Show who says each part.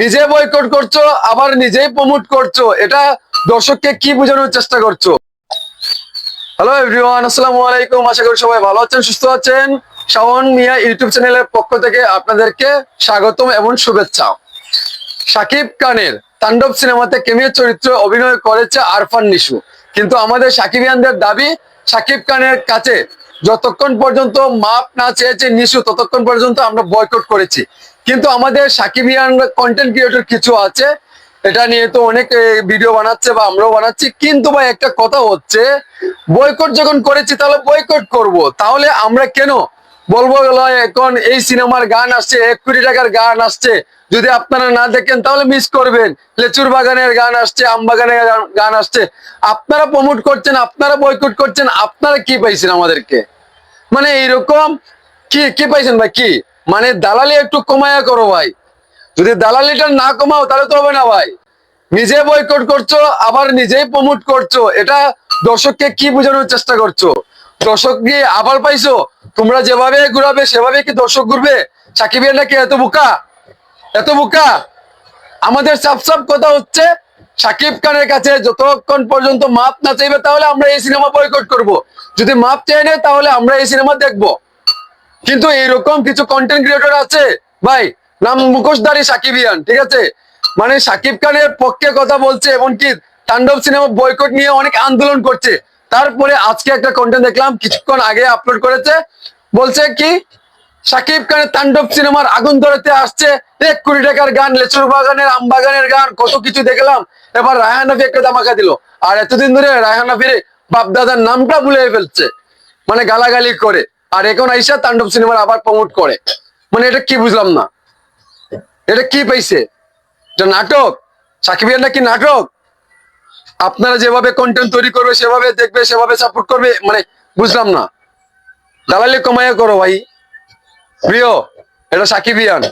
Speaker 1: নিজে বয়কট করছ, আবার নিজেই প্রমোট করছ, এটা দর্শককে কি বোঝানোর চেষ্টা করছ? হ্যালো এভরিওয়ান আসসালামু আলাইকুম, আশা করি সবাই ভালো আছেন, সুস্থ আছেন। শাওন মিয়া ইউটিউব চ্যানেলের পক্ষ থেকে আপনাদেরকে স্বাগতম এবং শুভেচ্ছা। সাকিব খানের তাণ্ডব সিনেমাতে কেমিও চরিত্রে অভিনয় করেছে আরফান নিশু। কিন্তু আমাদের সাকিবিয়ানদের দাবি, সাকিব খানের কাছে যতক্ষণ পর্যন্ত মাপ না চেয়েছে নিশু, ততক্ষণ পর্যন্ত আমরা বয়কট করেছি। কিন্তু আমাদের সাকিবিয়ান কন্টেন্ট ক্রিয়েটর কিছু আছে, এটা নিয়ে তো অনেক ভিডিও বানাচ্ছে বা আমরাও বানাচ্ছি। কিন্তু ভাই একটা কথা হচ্ছে বয়কট যখন করেছি তাহলে বয়কট করব। তাহলে আমরা কেন বলব লয়, এখন এই সিনেমার গান আসছে এক কোটি টাকার গান আসছে। যদি আপনারা না দেখেন তাহলে মিস করবেন। লেচুর বাগানের গান আসছে আম বাগানের গান- গান আসছে। আপনারা প্রমোট করছেন আপনারা বয়কট করছেন আপনারা কি পাইছেন আমাদেরকে? মানে এইরকম কি কি পাইছেন ভাই কি? মানে দালালি একটু কমায়া করো ভাই। যদি দালালিটা না কমাও তাহলে তো হবে না ভাই। নিজে বয়কট করছ আবার নিজেই প্রমোট করছ। এটা দর্শককে কি বোঝানোর চেষ্টা করছ? দর্শক কি আবার পাইছো? তোমরা যেভাবে ঘুরাবে, সেভাবে কি দর্শক ঘুরবে? সাকিবের নাকি এত বোকা? এত বোকা? আমাদের সাফ সাফ কথা হচ্ছে, সাকিব খানের কাছে যতক্ষণ পর্যন্ত মাপ না চাইবে, তাহলে আমরা এই সিনেমা বয়কট করব। যদি মাপ চাই না, তাহলে আমরা এই সিনেমা দেখব। কিন্তু এইরকম কিছু কন্টেন্ট ক্রিয়েটর আছে, ভাই, নাম মুখোশধারী সাকিবিয়ান ঠিক আছে? মানে সাকিব খানের পক্ষে কথা বলছে, এমনকি তাণ্ডব সিনেমা বয়কট নিয়ে অনেক আন্দোলন করছে। তারপরে আজকে একটা কন্টেন্ট দেখলাম, কিছুক্ষণ আগে আপলোড করেছে। বলছে কি, সাকিব খানের তাণ্ডব সিনেমার আগুন ধরেতে আসছে। এক কোটি টাকার গান, লেচুর বাগানের, আম বাগানের গান, কত কিছু দেখলাম। এবার রায়হান নাফি একটা ধামাকা দিল। আর এতদিন ধরে রায়হান নাফির বাপ দাদার নামটা ভুলে ফেলছে। মানে গালাগালি করে। আর এখন আইসা তাণ্ডব সিনেমার আবার প্রমোট করে। মানে এটা কি বুঝলাম না। এটা কি পাইছে? এটা নাটক? সাকিবিয়ান নাকি নাটক? আপনারা যেভাবে কন্টেন্ট তৈরি করবে, সেভাবে দেখবে, সেভাবে সাপোর্ট করবে মানে বুঝলাম না। দালালি কমাইয়া করো ভাই। প্রিয়, এটা সাকিবিয়ান